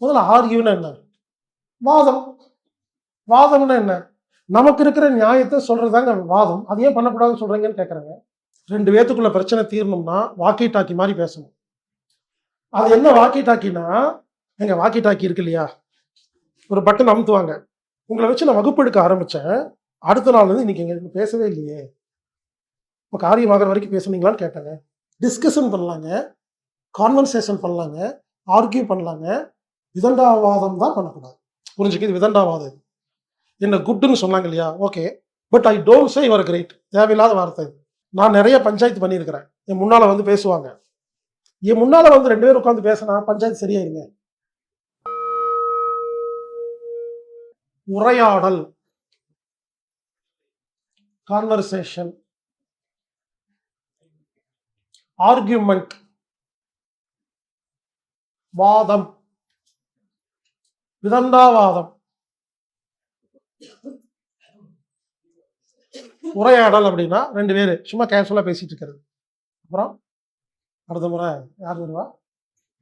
முதல்ல ஆர்கியூனா என்ன? வாதம். வாதம்னா என்ன? நமக்கு இருக்கிற நியாயத்தை சொல்றதாங்க வாதம். அது ஏன் பண்ணக்கூடாதுன்னு சொல்றீங்கன்னு கேட்குறாங்க ரெண்டு பேத்துக்குள்ள பிரச்சனை தீரணும்னா வாக்கி டாக்கி மாதிரி பேசணும். அது என்ன வாக்கி டாக்கினா எங்க வாக்கி டாக்கி இருக்கு இல்லையா? ஒரு பட்டன் அமுத்துவாங்க. உங்களை வச்சு நான் வகுப்பு எடுக்க ஆரம்பிச்சேன். அடுத்த நாள் வந்து இன்னைக்கு எங்களுக்கு பேசவே இல்லையே. இப்போ காரியமாகிற வரைக்கும் பேசுனீங்களான்னு கேட்டாங்க. டிஸ்கஷன் பண்ணலாங்க. கான்வர்சேஷன் பண்ணலாங்க. ஆர்கியூ பண்ணலாங்க. விதண்டாவாதம் தான் பண்ணக்கூடாது. புரிஞ்சுக்க? இது விதண்டாவாதம் இது. என்ன குட்டுன்னு சொன்னாங்க இல்லையா? Okay. But I don't say your great தேவையில்லாத வார்த்தை இது. நான் நிறைய பஞ்சாயத்து பண்ணியிருக்கிறேன். என் முன்னால் வந்து பேசுவாங்க. என் முன்னால் வந்து ரெண்டு பேரும் உட்காந்து பேசினா பஞ்சாயத்து சரியாயிருங்க உரையாடல். கான்வர்சேஷன் ஆர்கியூமெண்ட் வாதம். விதண்டாவாதம் உரையாடல் அப்படின்னா ரெண்டு பேர். சும்மா கேஷுவலாக பேசிட்டு இருக்கிறது. அப்புறம் அடுத்த முறை யார் வருவா?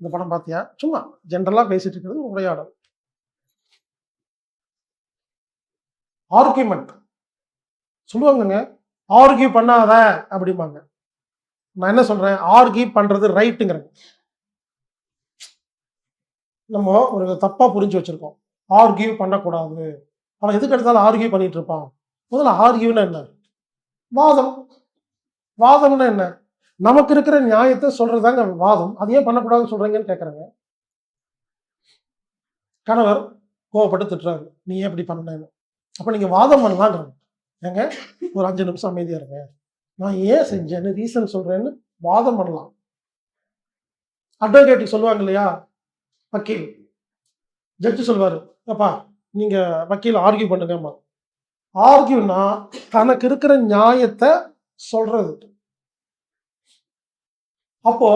இந்த படம் பார்த்தியா சும்மா ஜென்ரலாக பேசிட்டு இருக்கிறது உரையாடல். ஆர்கியூமெண்ட் சொல்லுவாங்கங்க ஆர்கியூ பண்ணாத அப்படிம்பாங்க. நான் என்ன சொல்றேன்? ஆர்கியூ பண்றது ரைட்டுங்கிறேன் நம்ம ஒரு தப்பா புரிஞ்சு வச்சிருக்கோம். ஆர்கியூ பண்ணக்கூடாது. அவன் எதுக்கு எடுத்தாலும் ஆர்கியூ பண்ணிட்டு இருப்பான். முதல்ல ஆர்கியூன்னா என்ன? வாதம். வாதம்னா என்ன? நமக்கு இருக்கிற நியாயத்தை சொல்றதாங்க வாதம். அது ஏன் பண்ணக்கூடாதுன்னு சொல்றீங்கன்னு கேட்குறாங்க கணவர் கோவப்பட்டு திட்டுறாரு. நீ ஏன் இப்படி பண்ணேன்னு? அப்போ நீங்கள் வாதம் பண்ணலாங்கிறாங்க ஏங்க ஒரு அஞ்சு நிமிஷம் அமைதியாக இருங்க. நான் ஏன் செஞ்சேன்னு ரீசன் சொல்கிறேன்னு வாதம் பண்ணலாம். அட்வொகேட்டுக்கு சொல்லுவாங்க இல்லையா? வக்கீல். ஜட்ஜு சொல்வார் அப்பா நீங்கள் வக்கீல் ஆர்கியூ பண்ணுங்கம்மா. ஆர்கியூனா தனக்கு இருக்கிற நியாயத்தை சொல்றது. அப்போ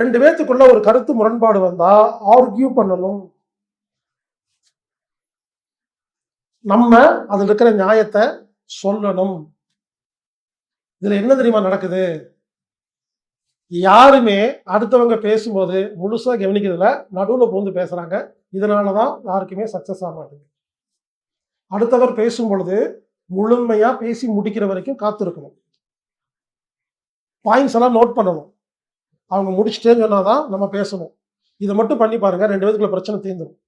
ரெண்டு பேத்துக்குள்ள ஒரு கருத்து முரண்பாடு வந்தா ஆர்கியூ பண்ணணும். நம்ம அதில் இருக்கிற நியாயத்தை சொல்லணும். இதுல என்ன தெரியுமா நடக்குது? யாருமே அடுத்தவங்க பேசும்போது முழுசாக கவனிக்கிறதுல நடுவில் பூந்து இதனால தான் யாருக்குமே சக்ஸஸ் ஆக மாட்டேங்குது. அடுத்தவர் பேசும் பொழுது முழுமையாக பேசி முடிக்கிற வரைக்கும் காத்திருக்கணும். பாயிண்ட்ஸ் எல்லாம் நோட் பண்ணணும். அவங்க முடிச்சிட்டேன்னு சொன்னாதான் நம்ம பேசணும். இதை மட்டும் பண்ணி பாருங்க ரெண்டு பேருக்குள்ள பிரச்சனை தீர்ந்துடும்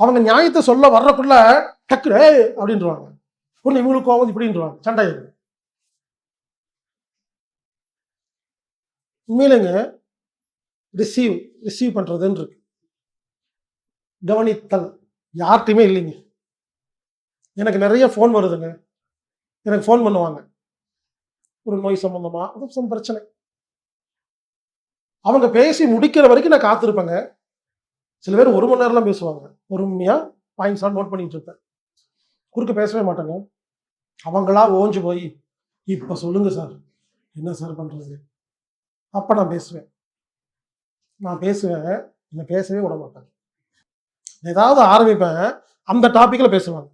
அவங்க நியாயத்தை சொல்ல வர்றக்குள்ள டக்கு அப்படின்றவாங்க. ஒன்று இவங்களுக்கு கோவம் இப்படின்றவாங்க. சண்டை ஆயிடும். உண்மையிலங்க ரிசீவ் ரிசீவ் பண்ணுறதுன்னு இருக்கு. கவனித்தல். யார்கிட்டையுமே இல்லைங்க. எனக்கு நிறைய ஃபோன் வருதுங்க. எனக்கு ஃபோன் பண்ணுவாங்க. ஒரு நோய் சம்மந்தமாக அது பிரச்சனை. அவங்க பேசி முடிக்கிற வரைக்கும் நான் காத்திருப்பேங்க. சில பேர் ஒரு மணி நேரம்லாம் பேசுவாங்க. பொறுமையாக பாயிண்ட்ஸ்லாம் நோட் பண்ணிட்டு இருப்பேன். குறுக்க பேசவே மாட்டாங்க. அவங்களா ஓஞ்சு போய் இப்போ சொல்லுங்கள் சார். என்ன சார் பண்ணுறது அப்போ நான் பேசுவேன். நான் பேசுவேன். என்னை பேசவே விட மாட்டாங்க. ஏதாவது ஆரம்பிப்பேன். அந்த டாப்பிக்கில் பேசுவாங்க.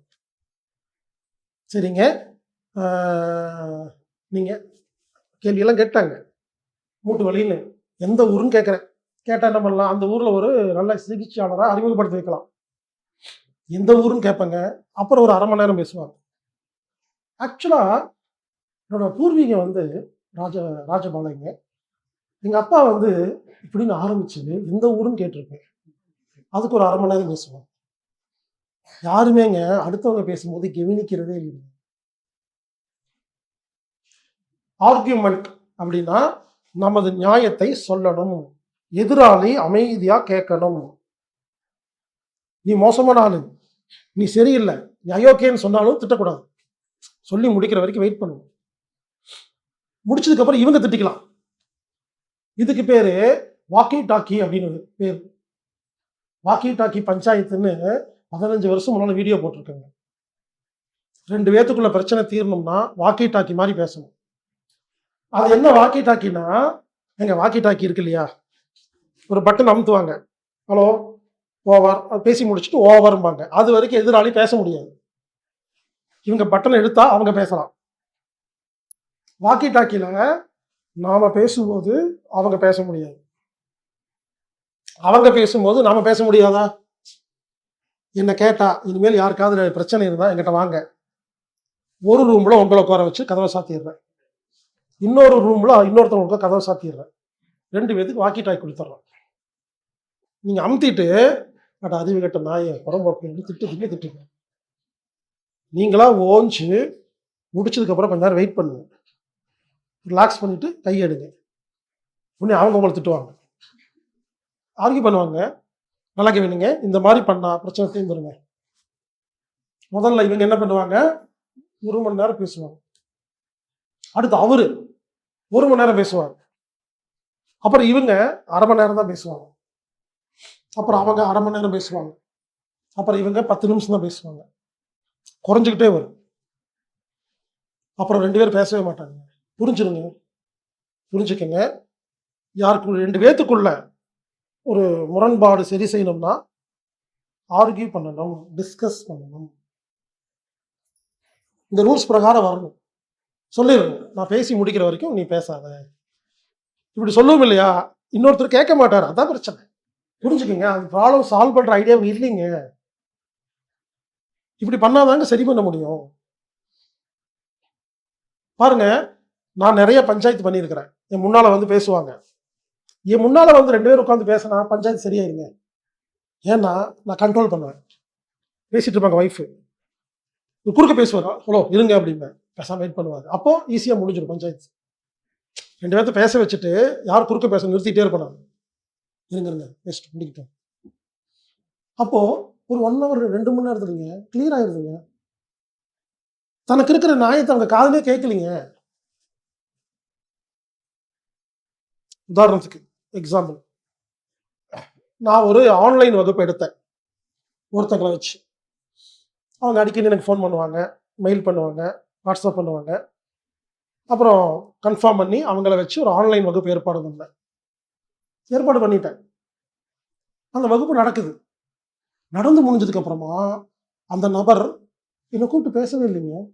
சரிங்க. நீங்கள் கேள்வியெல்லாம் கேட்டாங்க. மூட்டு வலின்னு எந்த ஊருன்னு கேட்குறேன். கேட்டால் என்ன பண்ணலாம்? அந்த ஊரில் ஒரு நல்ல சிகிச்சையாளராக அறிமுகப்படுத்தி வைக்கலாம். எந்த ஊருன்னு கேட்பாங்க. அப்புறம் ஒரு அரை மணி நேரம் பேசுவாங்க. ஆக்சுவலாக என்னோட பூர்வீகம் வந்து ராஜ ராஜபாளையங்க. எங்கள் அப்பா வந்து இப்படின்னு ஆரம்பிச்சது எந்த ஊருன்னு கேட்டிருப்பேன் அதுக்கு ஒரு அரை மணி நேரம் பேசுவோம். யாருமேங்க? அடுத்தவங்க பேசும்போது கவனிக்கிறதே இல்லை. ஆர்கியூமெண்ட் அப்படின்னா நமது நியாயத்தை சொல்லணும். எதிராளி அமைதியா கேட்கணும். நீ மோசமான ஆளு. நீ சரியில்லை. நீ அயோக்கியன்னு சொன்னாலும் திட்டக்கூடாது. சொல்லி முடிக்கிற வரைக்கும் வெயிட் பண்ணுவோம். முடிச்சதுக்கு அப்புறம் இவங்க திட்டிக்கலாம். இதுக்கு பேர் வாக்கி டாக்கி அப்படின்னு ஒரு பேர். வாக்கி டாக்கி பஞ்சாயத்துன்னு பதினஞ்சு வருஷம் முன்னால் வீடியோ போட்டிருக்காங்க. ரெண்டு பேத்துக்குள்ள பிரச்சனை தீரணும்னா வாக்கி டாக்கி மாதிரி பேசணும். அது என்ன வாக்கி டாக்கினா எங்கள் வாக்கி டாக்கி இருக்கு இல்லையா? ஒரு பட்டன் அமுத்துவாங்க. ஹலோ ஓவர் பேசி முடிச்சுட்டு ஓவர்ம்பாங்க அது வரைக்கும் எதிராளி பேச முடியாது. இவங்க பட்டன் எடுத்தா அவங்க பேசலாம். வாக்கி டாக்கியில் நாம் பேசும்போது அவங்க பேச முடியாது. அவங்க பேசும்போது நாம் பேச முடியாதா? என்னை கேட்டா இனிமேல் யாருக்காவது பிரச்சனை இருந்தால் எங்கிட்ட வாங்க. ஒரு ரூமில் உங்களை உட்கார வச்சு கதவை சாத்திடுறேன். இன்னொரு ரூமில் இன்னொருத்தவங்களுக்கு கதவை சாத்திடுறேன். ரெண்டு பேத்துக்கு வாக்கி டாய் கொடுத்துட்றேன் நீங்கள் அமுத்திட்டு பட் அறிவு கட்ட நாயை புறம்போக்கு திட்டு திட்டுங்க. நீங்களா ஓஞ்சு முடிச்சதுக்கப்புறம் கொஞ்ச நேரம் வெயிட் பண்ணுங்க. ரிலாக்ஸ் பண்ணிட்டு கையெடுங்க உடனே அவங்க உங்களை திட்டுவாங்க. ஆர்கியூ பண்ணுவாங்க. நல்லா வேணுங்க இந்த மாதிரி பண்ணால் பிரச்சனை தீர்ந்துருங்க முதல்ல இவங்க என்ன பண்ணுவாங்க? ஒரு மணி நேரம் பேசுவாங்க. அடுத்து அவரு ஒரு மணி நேரம் பேசுவாங்க அப்புறம் இவங்க அரை மணி நேரம் தான் பேசுவாங்க. அப்புறம் அவங்க அரை மணி நேரம் பேசுவாங்க. அப்புறம் இவங்க பத்து நிமிஷம் தான் பேசுவாங்க. குறைஞ்சிக்கிட்டே வரும். அப்புறம் ரெண்டு பேரும் பேசவே மாட்டாங்க. புரிஞ்சுருங்க. புரிஞ்சுக்கங்க. யாருக்கு ரெண்டு பேத்துக்குள்ள ஒரு முரண்பாடு சரி செய்யணும்னா ஆர்கியூ பண்ணணும் டிஸ்கஸ் பண்ணணும். இந்த ரூல்ஸ் பிரகாரம் வரணும். சொல்லிடுங்க நான் பேசி முடிக்கிற வரைக்கும் நீ பேசாத. இப்படி சொல்லவும் இல்லையா? இன்னொருத்தர் கேட்க மாட்டார். அதான் பிரச்சனை. புரிஞ்சுக்கோங்க. அது ப்ராப்ளம் சால்வ் பண்ணுற ஐடியாவும் இல்லைங்க. இப்படி பண்ணாதாங்க சரி பண்ண முடியும். பாருங்க. நான் நிறைய பஞ்சாயத்து பண்ணியிருக்கிறேன். என் முன்னால் வந்து பேசுவாங்க. என் முன்னால் வந்து ரெண்டு பேரும் உட்காந்து பேசினா பஞ்சாயத்து சரியாயிருங்க. ஏன்னா நான் கண்ட்ரோல் பண்ணுவேன். பேசிகிட்டு இருப்பாங்க ஒய்ஃபு குறுக்க பேசுவாங்க. ஹலோ இருங்க அப்படிம்பேன். பேசாமல் வெயிட் பண்ணுவார் அப்போது ஈஸியாக முடிஞ்சிடும் பஞ்சாயத்து. ரெண்டு பேர்த்த பேச வச்சுட்டு யார் குறுக்க பேச நிறுத்திட்டே இருப்பாங்க இருங்க இருங்க. பேசிட்டு முடிக்கிட்டோம். அப்போது ஒரு ஒன் ஹவர் ரெண்டு மணி நேரத்துலங்க கிளியர் ஆயிருதுங்க. தனக்கு இருக்கிற நியாயத்தை அவங்க காதலே கேட்கலீங்க. உதாரணத்துக்கு எக்ஸாம்பிள் நான் ஒரு ஆன்லைன் வகுப்பு எடுத்தேன். ஒருத்தங்களை வச்சு. அவங்க அடிக்கடி எனக்கு ஃபோன் பண்ணுவாங்க மெயில் பண்ணுவாங்க வாட்ஸ்அப் பண்ணுவாங்க. அப்புறம் கன்ஃபார்ம் பண்ணி அவங்கள வச்சு ஒரு ஆன்லைன் வகுப்பு ஏற்பாடு பண்ணேன். ஏற்பாடு பண்ணிட்டேன். அந்த வகுப்பு நடக்குது. நடந்து முடிஞ்சதுக்கு அப்புறமா அந்த நபர் என்னை கூப்பிட்டு பேசவே இல்லைங்க.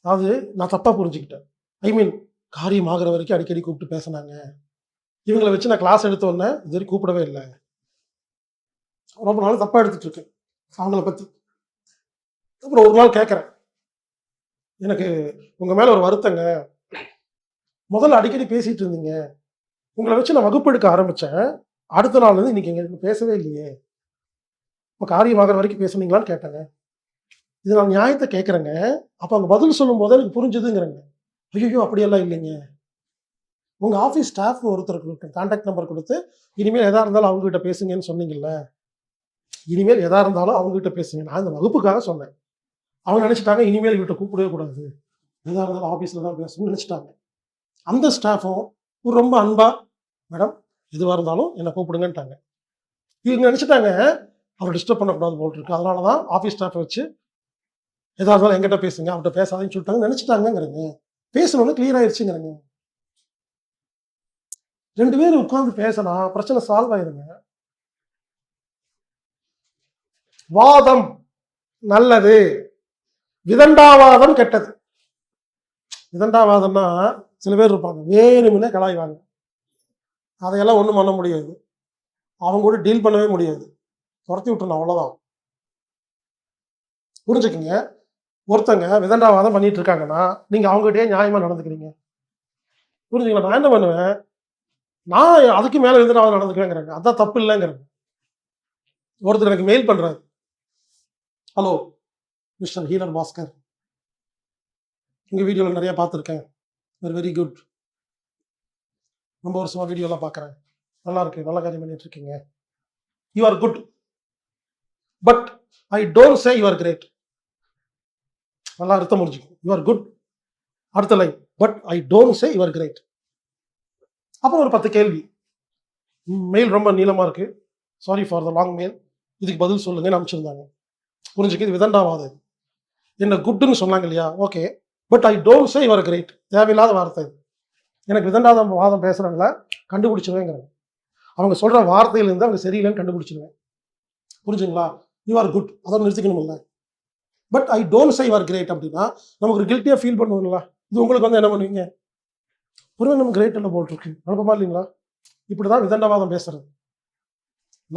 அதாவது நான் தப்பாக புரிஞ்சுக்கிட்டேன். ஐ மீன் காரியம் ஆகிற வரைக்கும் அடிக்கடி கூப்பிட்டு பேசினாங்க. இவங்களை வச்சு நான் கிளாஸ் எடுத்த உடனே இது வரைக்கும் கூப்பிடவே இல்லை. ரொம்ப நாள் தப்பாக எடுத்துட்டு இருக்கேன். அவங்கள பற்றி அப்புறம் ஒரு நாள் கேட்குறேன் எனக்கு உங்கள் மேலே ஒரு வருத்தங்க. முதல்ல அடிக்கடி பேசிட்டு இருந்தீங்க. உங்களை வச்சு நான் வகுப்பு எடுக்க ஆரம்பித்தேன் அடுத்த நாள் வந்து இன்னைக்கு எங்களுக்கு பேசவே இல்லையே. இப்போ காரியமாகிற வரைக்கும் பேசுனீங்களான்னு கேட்டேங்க. இது நான் நியாயத்தை கேட்குறேங்க அப்போ அவங்க பதில் சொல்லும் போது எனக்கு புரிஞ்சுதுங்கிறேங்க. ஐயோ அப்படியெல்லாம் இல்லைங்க. உங்கள் ஆஃபீஸ் ஸ்டாஃப் ஒருத்தருக்கு கான்டாக்ட் நம்பர் கொடுத்து இனிமேல் எதாக இருந்தாலும் அவங்ககிட்ட பேசுங்கன்னு சொன்னீங்கல்ல. இனிமேல் எதாக இருந்தாலும் அவங்ககிட்ட பேசுங்க. நான் இந்த வகுப்புக்காக சொன்னேன். அவங்க நினச்சிட்டாங்க இனிமேல் இவர்கிட்ட கூப்பிடவே கூடாது. எதாக இருந்தாலும் ஆஃபீஸில் தான் பேசணும்னு நினச்சிட்டாங்க. அந்த ஸ்டாஃபும் ஒரு ரொம்ப அன்பா மேடம் எதுவாக இருந்தாலும் என்னை கூப்பிடுங்கன்ட்டாங்க. இவங்க நினச்சிட்டாங்க அவரை டிஸ்டர்ப் பண்ணக்கூடாது போல் இருக்கு அதனால தான் ஆஃபீஸ் ஸ்டாஃபை வச்சு எதாக இருந்தாலும் எங்கிட்ட பேசுங்க. அவர்கிட்ட பேசாதேன்னு சொல்லிட்டாங்க நினச்சிட்டாங்கங்கிறங்க. பேசணும்னு கிளியர் ஆயிடுச்சுங்கிறங்க ரெண்டு பேரும் உட்காந்து பேசினா பிரச்சனை சால்வ் ஆயிருங்க. வாதம் நல்லது விதண்டாவாதம் கெட்டது. விதண்டாவாதம்னா சில பேர் இருப்பாங்க வேணுமுன்னே கலாய்வாங்க. அதையெல்லாம் ஒன்றும் பண்ண முடியாது. அவங்க கூட டீல் பண்ணவே முடியாது. துரத்தி விட்டுணும் அவ்வளோதான் புரிஞ்சுக்குங்க? ஒருத்தங்க விதண்டாவாதம் பண்ணிட்டு இருக்காங்கன்னா நீங்க அவங்ககிட்டயே நியாயமா நடந்துக்கிறீங்க. புரிஞ்சுங்களா? நான் என்ன பண்ணுவேன்? நான் அதுக்கு மேல விதண்டாவாதம் நடந்துக்கிறேங்கிறாங்க. அதான் தப்பு இல்லைங்கிறேன் ஒருத்தர் எனக்கு மெயில் பண்றாரு. ஹலோ மிஸ்டர் ஹீலர் பாஸ்கர் உங்க வீடியோவில் நிறைய பார்த்துருக்கேன். வெரி வெரி குட் ரொம்ப வருஷமா வீடியோலாம் பார்க்குறேன். நல்லா இருக்கு. நல்ல காரியம் பண்ணிட்டு இருக்கீங்க you are good but I don't say you are great நல்லா அர்த்தம் முடிஞ்சுக்கும் யூ ஆர் குட் அடுத்த line but I don't say your great அப்புறம் ஒரு பத்து கேள்வி. மெயில் ரொம்ப நீளமா இருக்கு. Sorry for the long mail இதுக்கு பதில் சொல்லுங்கன்னு அனுப்பிச்சிருந்தாங்க. புரிஞ்சுக்க இது விதண்டாவாது. என்ன குட்டுன்னு சொன்னாங்க இல்லையா? Okay but I don't say your great தேவையில்லாத வார்த்தை. இது எனக்கு விதண்டாத வாதம் பேசுறவங்கள கண்டுபிடிச்சிருவேங்கிறேன் அவங்க சொல்ற வார்த்தையிலேருந்து அவங்க சரியில்லைன்னு கண்டுபிடிச்சிருவேன். புரிஞ்சுங்களா? யூ ஆர் குட் அதோட நிறுத்திக்கணும்ல. But I don't say are great அப்படின்னா நமக்கு ஒரு கில்ட்டியாக ஃபீல் பண்ணுவோம்ல இது உங்களுக்கு வந்து என்ன பண்ணுவீங்க? ஒருவே நம்ம கிரேட் இல்லை போட்டிருக்கு. அனுப்பமா இல்லைங்களா? இப்படி தான் விதண்டவாதம் பேசுறது.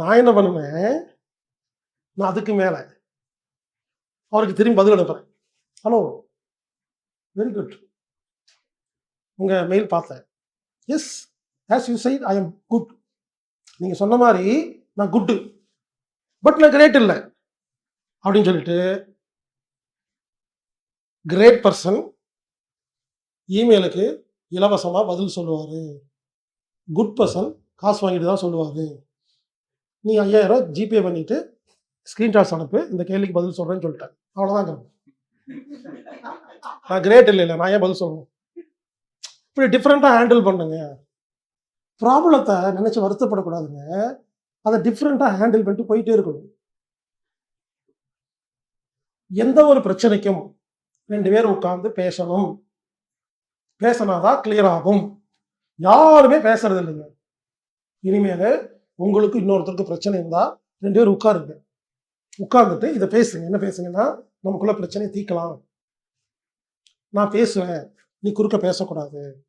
நான் என்ன பண்ணுவேன்? நான் அதுக்கு மேலே. அவருக்கு திரும்பி பதில் அனுப்புறேன். ஹலோ வெரி குட் உங்கள் மெயில் பார்த்தேன். Yes as you said I am good நீங்கள் சொன்ன மாதிரி நான் குட்டு பட் நான் கிரேட் இல்லை. அப்படின்னு சொல்லிட்டு கிரேட் பர்சன் இமெயிலுக்கு இலவசமாக பதில் சொல்லுவார். குட் பர்சன் காசு வாங்கிட்டு தான் சொல்லுவார். நீ ஐயாயிரம் ஜிபே பண்ணிவிட்டு ஸ்க்ரீன்ஷாட்ஸ் அனுப்பு. இந்த கேள்விக்கு பதில் சொல்கிறேன்னு சொல்லிட்டேன். அவ்வளோதான் நான் கிரேட் இல்லை இல்லை. நான் ஏன் பதில் சொல்லணும்? இப்படி டிஃப்ரெண்ட்டாக ஹேண்டில் பண்ணுங்க. ப்ராப்ளத்தை நினச்சி வருத்தப்படக்கூடாதுங்க. அதை டிஃப்ரெண்ட்டாக ஹேண்டில் பண்ணிட்டு போயிட்டே இருக்கணும். எந்த ஒரு பிரச்சனைக்கும் ரெண்டு பேர் உட்கார்ந்து பேசணும். பேசினாதான் கிளியர் ஆகும். யாருமே பேசுறது இல்லைங்க. இனிமேல் உங்களுக்கு இன்னொருத்தருக்கு பிரச்சனை இருந்தால் ரெண்டு பேர் உட்காருங்க. உட்கார்ந்துட்டு இதை பேசுங்க. என்ன பேசுங்கன்னா நமக்குள்ள பிரச்சனையை தீர்க்கலாம் நான் பேசுவேன். நீ குறுக்க பேசக்கூடாது.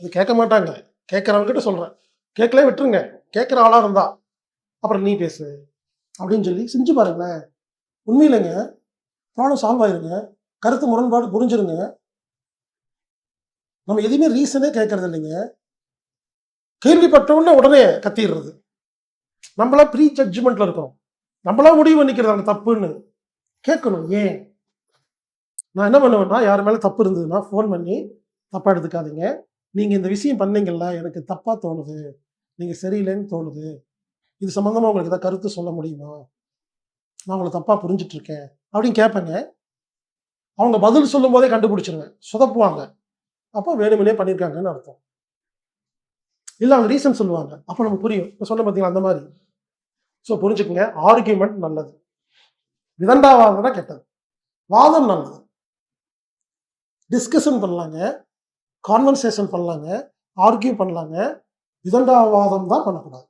அது கேட்க மாட்டாங்க. கேட்குறவங்கிட்ட சொல்கிறேன் கேட்கலே விட்டுருங்க. கேட்குற ஆளாக இருந்தா. அப்புறம் நீ பேசு. அப்படின்னு சொல்லி செஞ்சு பாருங்களேன். உண்மையிலங்க ப்ராப்ளம் சால்வ் ஆயிருங்க. கருத்து முரண்பாடு புரிஞ்சிருங்க. நம்ம எதுவுமே ரீசனே கேட்கறது இல்லைங்க. கேள்விப்பட்டவுடனே உடனே கத்திடுறது. நம்மளா ப்ரீ ஜட்ஜ்மெண்ட்ல இருக்கிறோம் நம்மளா முடிவு பண்ணிக்கிறது அந்த தப்புன்னு. கேட்கணும் ஏன்? நான் என்ன பண்ணுவேன்னா யார் மேலே தப்பு இருந்ததுன்னா ஃபோன் பண்ணி தப்பாக எடுத்துக்காதீங்க. நீங்கள் இந்த விஷயம் பண்ணீங்கல்ல எனக்கு தப்பாக தோணுது. நீங்கள் சரியில்லைன்னு தோணுது. இது சம்மந்தமாக உங்களுக்கு ஏதாவது கருத்து சொல்ல முடியுமா? நான் உங்களை தப்பாக புரிஞ்சிட்ருக்கேன் அப்படின்னு கேட்பேங்க. அவங்க பதில் சொல்லும் போதே கண்டுபிடிச்சிருவேன் சொதப்புவாங்க. அப்போ வேணுமனே பண்ணியிருக்காங்கன்னு அர்த்தம். இல்லை அவங்க ரீசன் சொல்லுவாங்க. அப்போ நமக்கு புரியும். இப்போ சொன்ன பார்த்தீங்களா அந்த மாதிரி. ஸோ புரிஞ்சுக்கோங்க. ஆர்கியூமெண்ட் நல்லது. விதண்டாவாதம் தான் கெட்டது. வாதம் நல்லது. டிஸ்கஷன் பண்ணலாங்க. கான்வர்சேஷன் பண்ணலாங்க. ஆர்கியூ பண்ணலாங்க. விதண்டாவாதம் தான் பண்ணக்கூடாது.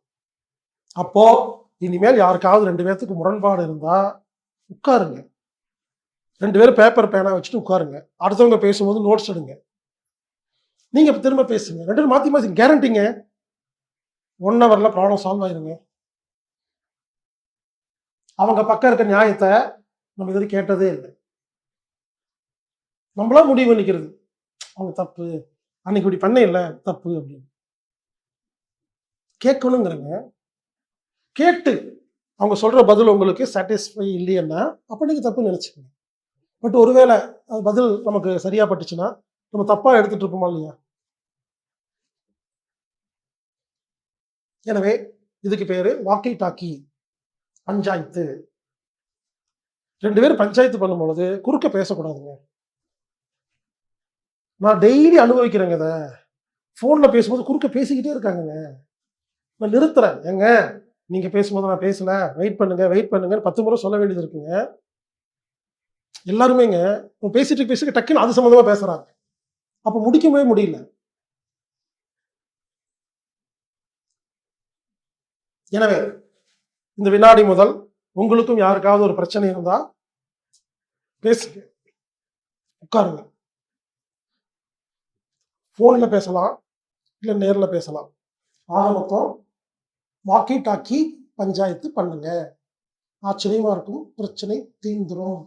அப்போ இனிமேல் யாருக்காவது ரெண்டு பேர்த்துக்கு முரண்பாடு இருந்தால் உட்காருங்க. ரெண்டு பேரும் பேப்பர் பேனா வச்சுட்டு உட்காருங்க. அடுத்தவங்க பேசும்போது நோட்ஸ் எடுங்க. நீங்க இப்போ திரும்ப பேசுங்க. ரெண்டு பேரும் மாத்தி மாத்தி கேரண்டிங்க ஒன் ஹவர்ல ப்ராப்ளம் சால்வ் ஆயிருங்க. அவங்க பக்கம் இருக்க நியாயத்தை நம்ம இது வரைக்கும் கேட்டதே இல்லை. நம்மளா முடிவு பண்ணிக்கிறது. அவங்க தப்பு. அன்னைக்கு இப்படி பண்ண இல்லை தப்பு அப்படின்னு. கேட்கணுங்கிறங்க கேட்டு அவங்க சொல்கிற பதில் உங்களுக்கு சாட்டிஸ்ஃபை இல்லைன்னா அப்போ நீங்கள் தப்பு நினச்சிக்கணும் பட் ஒருவேளை அது பதில் நமக்கு சரியாக பட்டுச்சுன்னா நம்ம தப்பாக எடுத்துகிட்டு இருப்போமா இல்லையா? எனவே இதுக்கு பேர் வாக்கி டாக்கி பஞ்சாயத்து. ரெண்டு பேரும் பஞ்சாயத்து பண்ணும்பொழுது குறுக்க பேசக்கூடாதுங்க. நான் டெய்லி அனுபவிக்கிறேங்க இதை. ஃபோனில் பேசும்போது குறுக்க பேசிக்கிட்டே இருக்காங்கங்க. நான் நிறுத்துறேன். ஏங்க? நீங்கள் பேசும்போது நான் பேசல. வெயிட் பண்ணுங்க வெயிட் பண்ணுங்கன்னு பத்து முறை சொல்ல வேண்டியது இருக்குங்க. எல்லாருமேங்க இப்போ பேசிட்டு பேசிட்டு டக்குன்னு அது சம்மந்தமாக பேசுகிறாங்க அப்போ முடிக்கவே முடியல. எனவே இந்த வினாடி முதல் உங்களுக்கும் யாருக்காவது ஒரு பிரச்சனை இருந்தா பேசுங்க. உட்காருங்க. ஃபோனில் பேசலாம் இல்லை நேர்ல பேசலாம். ஆக மொத்தம் வாக்கி டாக்கி பஞ்சாயத்து பண்ணுங்க. ஆச்சரியமா இருக்கும். பிரச்சனை தீந்துரும்